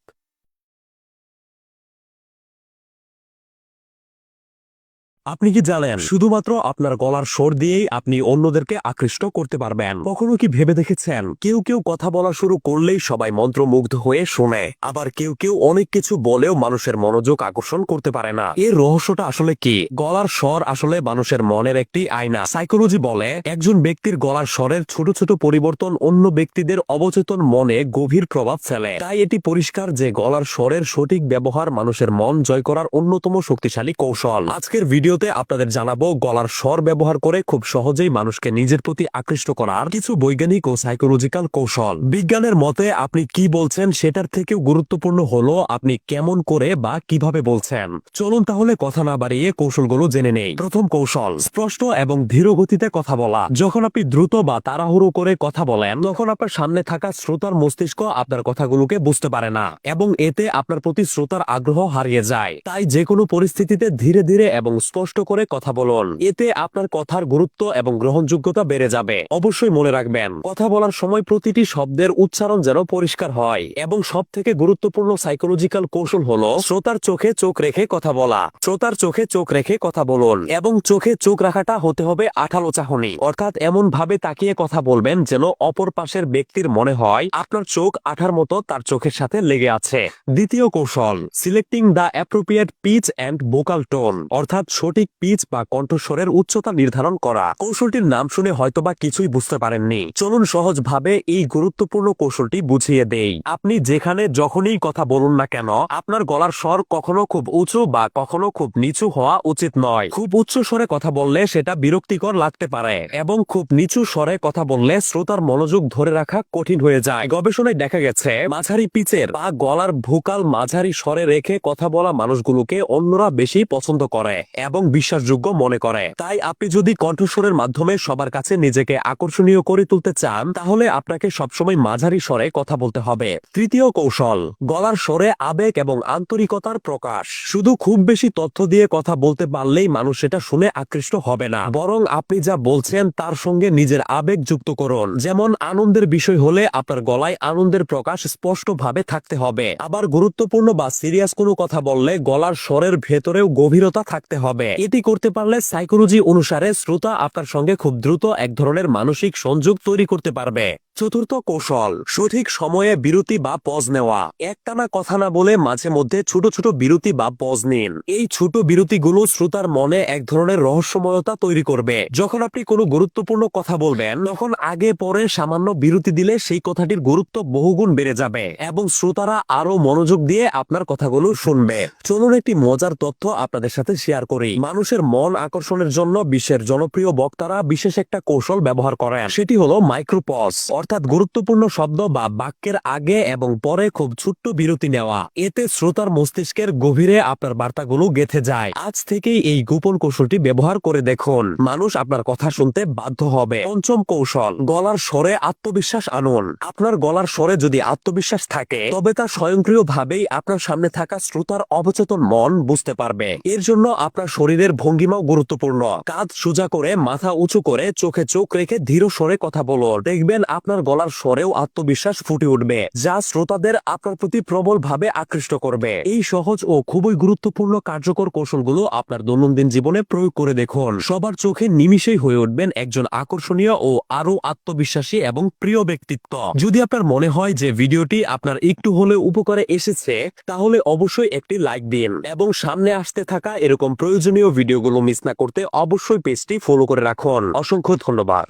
Speaker 4: আপনি কি জানেন, শুধুমাত্র আপনার গলার স্বর দিয়েই আপনি অন্যদেরকে আকৃষ্ট করতে পারবেন। কখনো কি ভেবে দেখেছেন, কেউ কেউ কথা বলা শুরু করলেই সবাই মন্ত্রমুগ্ধ হয়ে শোনে, আবার কেউ কেউ অনেক কিছু বলেও মানুষের মনোযোগ আকর্ষণ করতে পারে না? এর রহস্যটা আসলে কি? গলার স্বর আসলে মানুষের মনের একটি আয়না। সাইকোলজি বলে, একজন ব্যক্তির গলার স্বরের ছোট ছোট পরিবর্তন অন্য ব্যক্তিদের অবচেতন মনে গভীর প্রভাব ফেলে। তাই এটি পরিষ্কার যে গলার স্বরের সঠিক ব্যবহার মানুষের মন জয় করার অন্যতম শক্তিশালী কৌশল। আজকের ভিডিওতে আপনাদের জানাব, গলার স্বর ব্যবহার করে খুব সহজেই মানুষকে নিজের প্রতি আকৃষ্ট করার কিছু বৈজ্ঞানিক ও সাইকোলজিক্যাল কৌশল। বিজ্ঞানের মতে আপনি কি বলছেন সেটার থেকেও গুরুত্বপূর্ণ হলো আপনি কেমন করে বা কীভাবে বলছেন। চলুন তাহলে কথা না বাড়িয়ে কৌশলগুলো জেনে নেই। প্রথম কৌশল, স্পষ্ট এবং ধীর গতিতে কথা বলা। যখন আপনি দ্রুত বা তাড়াহুড়ো করে কথা বলেন, তখন আপনার সামনে থাকা শ্রোতার মস্তিষ্ক আপনার কথাগুলোকে বুঝতে পারে না এবং এতে আপনার প্রতি শ্রোতার আগ্রহ হারিয়ে যায়। তাই যে কোনো পরিস্থিতিতে ধীরে ধীরে এবং স্পষ্ট
Speaker 1: স্পষ্ট করে কথা বলুন। এতে আপনার কথার গুরুত্ব এবং গ্রহণযোগ্যতা বেড়ে যাবে। অবশ্যই মনে রাখবেন, কথা বলার সময় প্রতিটি শব্দের উচ্চারণ যেন পরিষ্কার হয় এবং সব থেকে গুরুত্বপূর্ণ সাইকোলজিক্যাল কৌশল হলো শ্রোতার চোখে চোখ রেখে কথা বলা, শ্রোতার চোখে চোখ রেখে কথা বলুন এবং চোখে চোখ রাখাটা হতে হবে আঠালো চাহনি। অর্থাৎ এমন ভাবে তাকিয়ে কথা বলবেন যেন অপর পাশের ব্যক্তির মনে হয় আপনার চোখ আঠার মতো তার চোখের সাথে লেগে আছে। দ্বিতীয় কৌশল selecting the appropriate pitch and vocal tone অর্থাৎ সঠিক পিচ বা কণ্ঠস্বরের উচ্চতা নির্ধারণ করা। কৌশলটির নাম শুনে হয়তোবা কিছুই বুঝতে পারেননি। চলুন সহজভাবে এই গুরুত্বপূর্ণ কৌশলটি বুঝিয়ে দেই। আপনি যেখানে যখনই কথা বলুন না কেন, আপনার গলার স্বর কখনো খুব উঁচু বা কখনো খুব নিচু হওয়া উচিত নয়। খুব উচ্চ স্বরে কথা বললে সেটা বিরক্তিকর লাগতে পারে এবং খুব নিচু স্বরে কথা বললে শ্রোতার মনোযোগ ধরে রাখা কঠিন হয়ে যায়। গবেষণায় দেখা গেছে, মাঝারি পিচের বা গলার ভোকাল মাঝারি স্বরে রেখে কথা বলা মানুষগুলোকে অন্যরা বেশি পছন্দ করে এবং বিশ্বাসযোগ্য মনে করে। তাই আপনি যদি কণ্ঠস্বরের মাধ্যমে সবার কাছে নিজেকে আকর্ষণীয় করে তুলতে চান, তাহলে আপনাকে সবসময় মাঝারি স্বরে কথা বলতে হবে। তৃতীয় কৌশল, গলার স্বরে আবেগ এবং আন্তরিকতার প্রকাশ। শুধু খুব বেশি তথ্য দিয়ে কথা বলতে পারলেই মানুষ এটা শুনে আকৃষ্ট হবে না। বরং আপনি যা বলছেন, তার সঙ্গে নিজের আবেগ যুক্ত করুন। যেমন, আনন্দের বিষয় হলে আপনার গলায় আনন্দের প্রকাশ স্পষ্টভাবে থাকতে হবে। আবার গুরুত্বপূর্ণ বা সিরিয়াস কোনো কথা বললে গলার স্বরের ভেতরেও গভীরতা থাকতে হবে। এটি করতে পারলে সাইকোলজি অনুসারে শ্রোতা আপনার সঙ্গে খুব দ্রুত এক ধরনের মানসিক সংযোগ তৈরি করতে পারবে। চতুর্থ কৌশল, সঠিক সময়ে বিরতি বা পজ নেওয়া। একটানা কথা না বলে মাঝে মধ্যে ছোট ছোট বিরতি বা পজ নিন। এই ছোট বিরতিগুলো শ্রোতার মনে এক ধরনের রহস্যময়তা তৈরি করবে। যখন আপনি কোনো গুরুত্বপূর্ণ কথা বলবেন, তখন আগে পরে সামান্য বিরতি দিলে সেই কথাটির গুরুত্ব বহুগুণ বেড়ে যাবে এবং শ্রোতারা আরও মনোযোগ দিয়ে আপনার কথাগুলো শুনবে। চলুন একটি মজার তথ্য আপনাদের সাথে শেয়ার করি। মানুষের মন আকর্ষণের জন্য বিশ্বের জনপ্রিয় বক্তারা বিশেষ একটা কৌশল ব্যবহার করেন। সেটি হলো মাইক্রোপজ অর্থাৎ গুরুত্বপূর্ণ শব্দ বা বাক্যের আগে এবং পরে খুব ছোট্ট বিরতি নেওয়া। এতে শ্রোতার মস্তিষ্কের গভীরে আপনার বার্তাগুলো গেথে যায়। আজ থেকেই এই গোপন কৌশলটি ব্যবহার করে দেখুন। মানুষ আপনার কথা শুনতে বাধ্য হবে। পঞ্চম কৌশল, গলার স্বরে আত্মবিশ্বাস আনুন। আপনার গলার স্বরে যদি আত্মবিশ্বাস থাকে, তবে তা স্বয়ংক্রিয়ভাবেই আপনার সামনে থাকা শ্রোতার অবচেতন মন বুঝতে পারবে। এর জন্য আপনার শরীরের ভঙ্গিমাও গুরুত্বপূর্ণ। কাঁধ সোজা করে, মাথা উঁচু করে, চোখে চোখ রেখে ধীর স্বরে কথা বলুন। দেখবেন আপনার গলার স্বরেও আত্মবিশ্বাস ফুটে উঠবে, যা শ্রোতাদের আপনার প্রতি প্রবল ভাবে আকৃষ্ট করবে। এই সহজ ও খুবই গুরুত্বপূর্ণ কার্যকর কৌশলগুলো আপনার দৈনন্দিন জীবনে প্রয়োগ করে দেখুন। সবার চোখে নিমিশেই হয়ে উঠবেন একজন আকর্ষণীয় ও আরও আত্মবিশ্বাসী এবং প্রিয় ব্যক্তিত্ব। যদি আপনার মনে হয় যে ভিডিওটি আপনার একটু হলেও উপকারে এসেছে, তাহলে অবশ্যই একটি লাইক দিন এবং সামনে আসতে থাকা এরকম প্রয়োজনীয় ভিডিওগুলো মিস না করতে অবশ্যই পেজটি ফলো করে রাখুন। অসংখ্য ধন্যবাদ।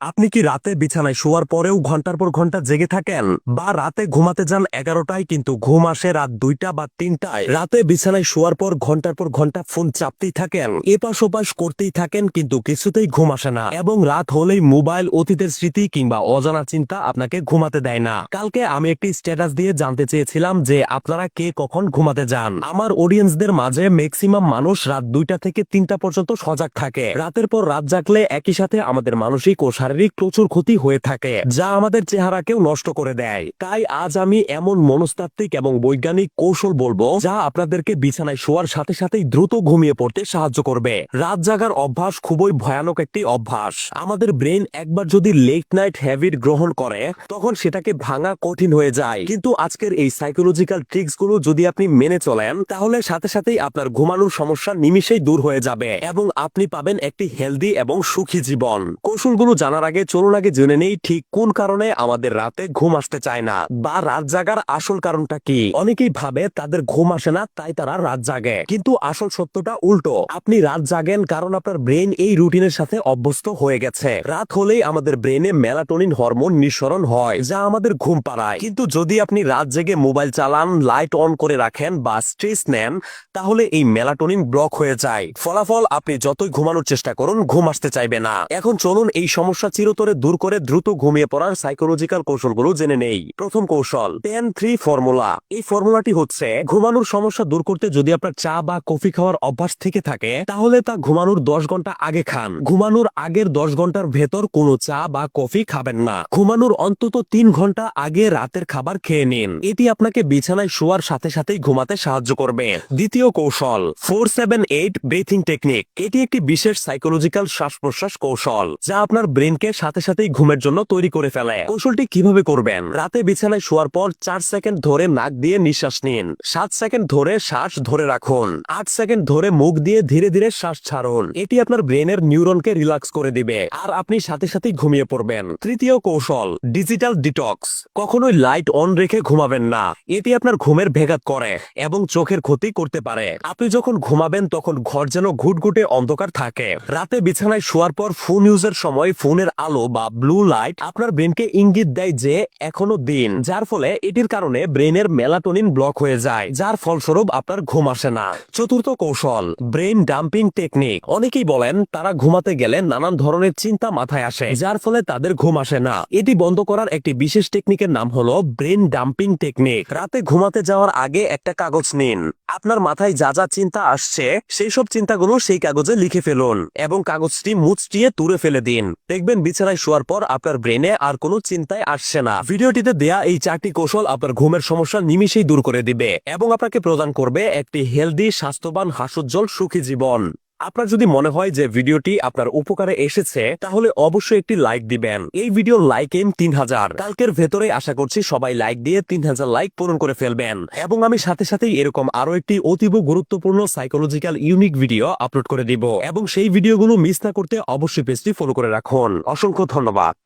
Speaker 1: আপনি কি রাতে বিছানায় শোয়ার পরেও ঘণ্টার পর ঘণ্টা জেগে থাকেন? বা রাতে ঘুমাতে যান এগারোটায় কিন্তু ঘুম আসে রাত দুইটা বা তিনটায়। রাতে বিছানায় শোয়ার পর ঘণ্টার পর ঘণ্টা ফোন চাপতেই থাকেন। এপাশ ওপাশ করতেই থাকেন কিন্তু কিছুতেই ঘুম আসে না। এবং রাত হলেই মোবাইল, অতীতের স্মৃতি কিংবা অজানা চিন্তা আপনাকে ঘুমাতে দেয় না। কালকে আমি একটি স্ট্যাটাস দিয়ে জানতে চেয়েছিলাম যে আপনারা কে কখন ঘুমাতে যান? আমার অডিয়েন্সদের মাঝে ম্যাক্সিমাম মানুষ রাত দুইটা থেকে তিনটা পর্যন্ত সজাগ থাকে। রাতের পর রাত জাগলে একই সাথে আমাদের মানসিক ও শারীরিক প্রচুর ক্ষতি হয়ে থাকে, যা আমাদের চেহারাকেও নষ্ট করে দেয়। তাই আজ আমি এমন মনস্তাত্ত্বিক এবং বৈজ্ঞানিক কৌশল বলব, যা আপনাদেরকে বিছানায় শোয়ার সাথে সাথেই দ্রুত ঘুমিয়ে পড়তে সাহায্য করবে। রাত জাগার অভ্যাস খুবই ভয়ানক একটি অভ্যাস। আমাদের ব্রেন একবার যদি লেট নাইট হ্যাবিট গ্রহণ করে, তখন সেটাকে ভাঙা কঠিন হয়ে যায়। কিন্তু আজকের এই সাইকোলজিক্যাল ট্রিক্সগুলো যদি আপনি মেনে চলেন, তাহলে সাথে সাথেই আপনার ঘুমানোর সমস্যা নিমিশেই দূর হয়ে যাবে এবং আপনি পাবেন একটি হেলদি এবং সুখী জীবন। কৌশলগুলো জানার আগে চলুন আগে জেনে নেই ঠিক কোন কারণে আমাদের রাতে ঘুম আসতে চায় না বা রাত জাগার আসল কারণটা কি? অনেকেই ভাবে তাদের ঘুম আসে না, তাই তারা রাত জাগে। কিন্তু আসল সত্যটা উল্টো। আপনি রাত জাগেন কারণ আপনার ব্রেন এই রুটিনের সাথে অভ্যস্ত হয়ে গেছে। রাত হলেই আমাদের ব্রেনে মেলাটোনিন হরমোন নিঃসরণ হয়, যা আমাদের ঘুম পাড়ায়। কিন্তু যদি আপনি রাত জেগে মোবাইল চালান, লাইট অন করে রাখেন বা স্ট্রেস নেন, তাহলে এই মেলাটোনিন ব্লক হয়ে যায়। ফলাফল আপনি যতই ঘুমানোর চেষ্টা করুন, ঘুম আসতে চাইবে না। এখন চলুন এই সমস্যা চিরতরে দূর করে দ্রুত ঘুমিয়ে পড়ার সাইকোলজিক্যাল কৌশলগুলো জেনে নেই। প্রথম কৌশল, টেন থ্রি ফর্মুলা। এই ফর্মুলাটি হচ্ছে, ঘুমানোর সমস্যা দূর করতে যদি আপনার চা বা কফি খাওয়ার অভ্যাস থেকে থাকে, তাহলে তা ঘুমানোর দশ ঘণ্টা আগে খান। ঘুমানোর আগের দশ ঘণ্টার ভেতর কোনো চা বা কফি খাবেন না। ঘুমানোর অন্তত তিন ঘণ্টা আগে রাতের খাবার খেয়ে নিন। এটি আপনাকে বিছানায় শোয়ার সাথে সাথেই ঘুমাতে সাহায্য করবে। দ্বিতীয় কৌশল, four seven eight breathing technique. এটি একটি বিশেষ সাইকোলজিক্যাল শ্বাস প্রশ্বাস কৌশল, যা আপনার ব্রেনকে সাথে সাথেই ঘুমের জন্য তৈরি করে ফেলে। কৌশলটি কীভাবে করবেন? রাতে বিছানায় শোয়ার পর চার সেকেন্ড ধরে নাক দিয়ে নিঃশ্বাস নিন। সাত সেকেন্ড ধরে শ্বাস ধরে রাখুন। আট সেকেন্ড ধরে মুখ দিয়ে ধীরে ধীরে শ্বাস ছাড়ুন। এটি আপনার ব্রেনের নিউরনকে রিল্যাক্স করে দিবে। আর আপনি সাথে সাথেই ঘুমিয়ে পড়বেন। তৃতীয় কৌশল, ডিজিটাল ডিটক্স। কখনোই লাইট অন রেখে ঘুমাবেন না। এটি আপনার ঘুমের ভেঘাত করে এবং চোখের ক্ষতি করতে পারে। আপনি যখন ঘুমাবেন তখন ঘর যেন ঘুটঘুটে অন্ধকার থাকে। রাতে বিছানায় শোয়ার পর ফোন ইউজের সময় ফোনের আলো বা ব্লু লাইট আপনার ব্রেনকে ইঙ্গিত দেয় যে এখনও দিন, যার ফলে এটির কারণে ব্রেনের মেলাটোনিন ব্লক হয়ে যায়, যার ফলস্বরূপ আপনার ঘুম আসে না। চতুর্থ কৌশল ব্রেন ডাম্পিং টেকনিক অনেকেই বলেন তারা ঘুমাতে গেলে নানান ধরনের চিন্তা মাথায় আসে, যার ফলে তাদের ঘুম আসে না। এটি বন্ধ করার একটি বিশেষ টেকনিকের নাম হলো ব্রেন ডাম্পিং টেকনিক রাতে ঘুমাতে যাওয়ার আগে একটা কাগজ নিন। আপনার মাথায় যা যা চিন্তা আসছে, সেই সব চিন্তাগুলো সেই কাগজে লিখে ফেলুন এবং কাগজটি মুচটিয়ে তুলে ফেলে দিন। দেখবেন বিছানায় শোয়ার পর আপনার ব্রেনে আর কোনো চিন্তায় আসছে না। ভিডিওটিতে দেয়া এই চারটি কৌশল আপনার ঘুমের সমস্যা নিমিশেই দূর করে দিবে এবং আপনাকে প্রদান করবে একটি হেলদি স্বাস্থ্যবান হাসুজ্জ্বল সুখী জীবন। আপনার যদি মনে হয় যে ভিডিওটি আপনার উপকারে এসেছে, তাহলে অবশ্যই একটি লাইক দিবেন। এই ভিডিও লাইক এম তিন হাজার। কালকের ভেতরে আশা করছি সবাই লাইক দিয়ে তিন হাজার লাইক পূরণ করে ফেলবেন। এবং আমি সাথে সাথেই এরকম আরও একটি অতীব গুরুত্বপূর্ণ সাইকোলজিক্যাল ইউনিক ভিডিও আপলোড করে দিব। এবং সেই ভিডিওগুলো মিস না করতে অবশ্যই পেজটি ফলো করে রাখুন। অসংখ্য ধন্যবাদ।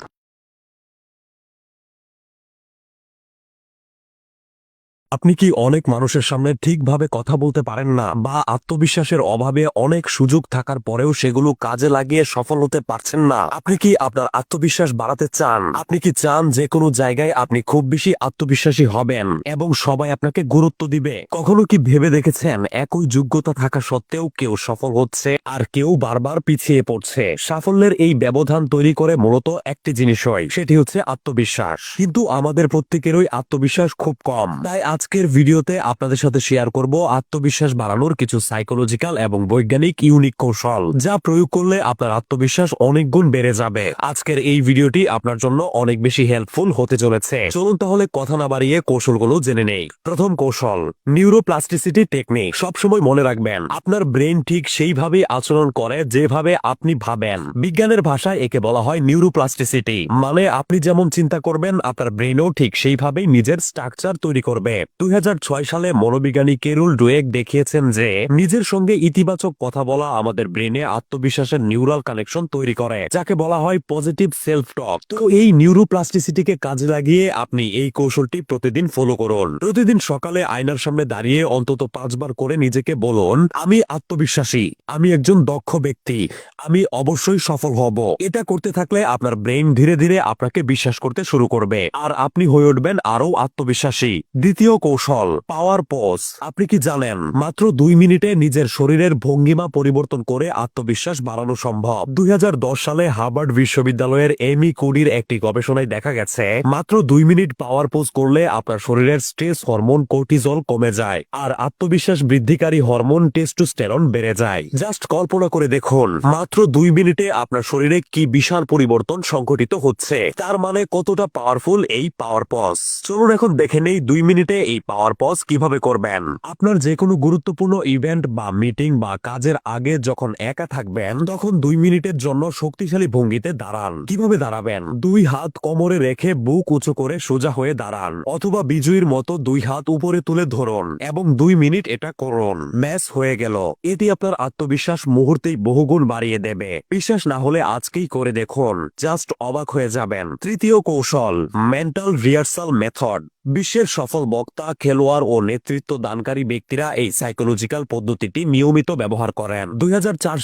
Speaker 1: আপনি কি অনেক মানুষের সামনে ঠিকভাবে কথা বলতে পারেন না বা আত্মবিশ্বাসের অভাবে অনেক সুযোগ থাকার পরেও সেগুলো কাজে লাগিয়ে সফল হতে পারছেন না? আপনি কি আপনার আত্মবিশ্বাস বাড়াতে চান? আপনি কি চান যে কোনো জায়গায় আপনি খুব বেশি আত্মবিশ্বাসী হবেন এবং সবাই আপনাকে গুরুত্ব দিবে? কখনো কি ভেবে দেখেছেন একই যোগ্যতা থাকা সত্ত্বেও কেউ সফল হচ্ছে আর কেউ বারবার পিছিয়ে পড়ছে? সাফল্যের এই ব্যবধান তৈরি করে মূলত একটি জিনিস হয়, সেটি হচ্ছে আত্মবিশ্বাস। কিন্তু আমাদের প্রত্যেকেরই আত্মবিশ্বাস খুব কম। তাই আজকের ভিডিওতে আপনাদের সাথে শেয়ার করব আত্মবিশ্বাস বাড়ানোর কিছু সাইকোলজিক্যাল এবং বৈজ্ঞানিক ইউনিক কৌশল যা প্রয়োগ করলে আপনার আত্মবিশ্বাস অনেক গুণ বেড়ে যাবে। আজকের এই ভিডিওটি আপনার জন্য অনেক বেশি হেল্পফুল হতে চলেছে। চলুন তাহলে কথা না বাড়িয়ে কৌশলগুলো জেনে নেই। প্রথম কৌশল নিউরোপ্লাস্টিসিটি টেকনিক সবসময় মনে রাখবেন, আপনার ব্রেন ঠিক সেইভাবে আচরণ করে যেভাবে আপনি ভাবেন। বিজ্ঞানের ভাষায় একে বলা হয় নিউরোপ্লাস্টিসিটি মানে আপনি যেমন চিন্তা করবেন, আপনার ব্রেনও ঠিক সেইভাবেই নিজের স্ট্রাকচার তৈরি করবে। দুই হাজার ছয় সালে মনোবিজ্ঞানী কেরুল ডুয়েক দেখিয়েছেন যে, নিজের সঙ্গে ইতিবাচক কথা বলা আমাদের ব্রেনে আত্মবিশ্বাসের নিউরাল কানেকশন তৈরি করে, যাকে বলা হয় পজিটিভ সেলফ টক তো এই নিউরোপ্লাস্টিসিটিকে কাজে লাগিয়ে আপনি এই কৌশলটি প্রতিদিন ফলো করুন। প্রতিদিন সকালে আয়নার সামনে দাঁড়িয়ে অন্তত পাঁচবার করে নিজেকে বলুন, আমি আত্মবিশ্বাসী, আমি একজন দক্ষ ব্যক্তি, আমি অবশ্যই সফল হব। এটা করতে থাকলে আপনার ব্রেন ধীরে ধীরে আপনাকে বিশ্বাস করতে শুরু করবে, আর আপনি হয়ে উঠবেন আরও আত্মবিশ্বাসী। দ্বিতীয় কৌশল পাওয়ার পজ আপনি কি জানেন? মাত্র দুই মিনিটে নিজের শরীরের ভঙ্গিমা পরিবর্তন করে আত্মবিশ্বাস বাড়ানো সম্ভব। দুই সালে হার্ভার্ড বিশ্ববিদ্যালয়ের এমি কুডির একটি গবেষণায় দেখা গেছে, মাত্র দুই মিনিট পাওয়ার পোজ করলে আপনার শরীরের স্ট্রেস হরমোন কোর্টিজল কমে যায়, আর আত্মবিশ্বাস বৃদ্ধিকারী হরমোন টেস্টোস্টেরন বেড়ে যায়। জাস্ট কল্পনা করে দেখুন, মাত্র দুই মিনিটে আপনার শরীরে কি বিশাল পরিবর্তন সংঘটিত হচ্ছে, তার মানে কতটা পাওয়ারফুল এই পাওয়ার পজ চলুন এখন দেখে নেই দুই মিনিটে এই পাওয়ার পজ কীভাবে করবেন? আপনার যে কোনো গুরুত্বপূর্ণ ইভেন্ট বা মিটিং বা কাজের আগে যখন একা থাকবেন, তখন দুই মিনিটের জন্য শক্তিশালী ভঙ্গিতে দাঁড়ান। কীভাবে দাঁড়াবেন? দুই হাত কোমরে রেখে বুক উঁচু করে সোজা হয়ে দাঁড়ান, অথবা বিজয়ীর মতো দুই হাত উপরে তুলে ধরুন এবং দুই মিনিট এটা করুন। ম্যাচ হয়ে গেল। এটি আপনার আত্মবিশ্বাস মুহূর্তেই বহুগুণ বাড়িয়ে দেবে। বিশ্বাস না হলে আজকেই করে দেখুন। জাস্ট অবাক হয়ে যাবেন। তৃতীয় কৌশল মেন্টাল রিহার্সাল মেথড বিশ্বের সফল বক্তা বক্তা খেলোয়াড় ও নেতৃত্ব দানকারী ব্যক্তিরা এই সাইকোলজিক্যাল পদ্ধতিটি নিয়মিত ব্যবহার করেন। দুই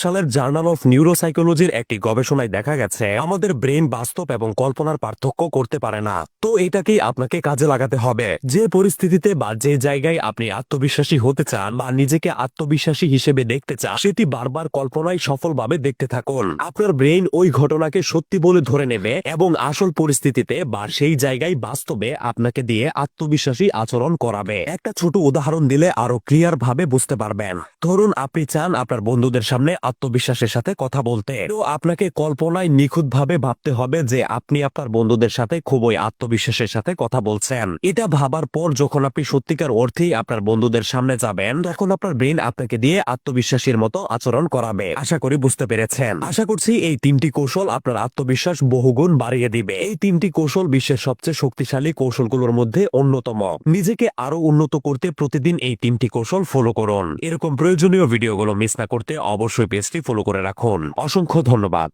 Speaker 1: সালের জার্নাল অফ নিউরোসাইকোলজির একটি গবেষণায় দেখা গেছে, আমাদের ব্রেন বাস্তব এবং কল্পনার পার্থক্য করতে পারে না। তো এটাকেই আপনাকে কাজে লাগাতে হবে। যে পরিস্থিতিতে বা যে জায়গায় আপনি আত্মবিশ্বাসী হতে চান বা নিজেকে আত্মবিশ্বাসী হিসেবে দেখতে চান, সেটি বারবার কল্পনায় সফলভাবে দেখতে থাকুন। আপনার ব্রেন ওই ঘটনাকে সত্যি বলে ধরে নেবে এবং আসল পরিস্থিতিতে বা সেই জায়গায় বাস্তবে আপনাকে দিয়ে আত্মবিশ্বাসী আচরণ করাবে। একটা ছোট উদাহরণ দিলে আরও ক্লিয়ার ভাবে বুঝতে পারবেন। ধরুন, আপনি চান আপনার বন্ধুদের সামনে আত্মবিশ্বাসের সাথে কথা বলতে। আপনাকে কল্পনায় নিখুঁত ভাবে ভাবতে হবে যে আপনি আপনার বন্ধুদের সাথে খুবই আত্মবিশ্বাসের সাথে কথা বলছেন। এটা ভাবার পর যখন আপনি সত্যিকার অর্থেই আপনার বন্ধুদের সামনে যাবেন, তখন আপনার ব্রেন আপনাকে দিয়ে আত্মবিশ্বাসীর মতো আচরণ করাবে। আশা করি বুঝতে পেরেছেন। আশা করছি এই তিনটি কৌশল আপনার আত্মবিশ্বাস বহুগুণ বাড়িয়ে দিবে। এই তিনটি কৌশল বিশ্বের সবচেয়ে শক্তিশালী কৌশলগুলোর মধ্যে অন্যতম। নিজেকে আরও উন্নত করতে প্রতিদিন এই তিনটি কৌশল ফলো করুন। এরকম প্রয়োজনীয় ভিডিওগুলো মিস না করতে অবশ্যই পেজটি ফলো করে রাখুন। অসংখ্য ধন্যবাদ।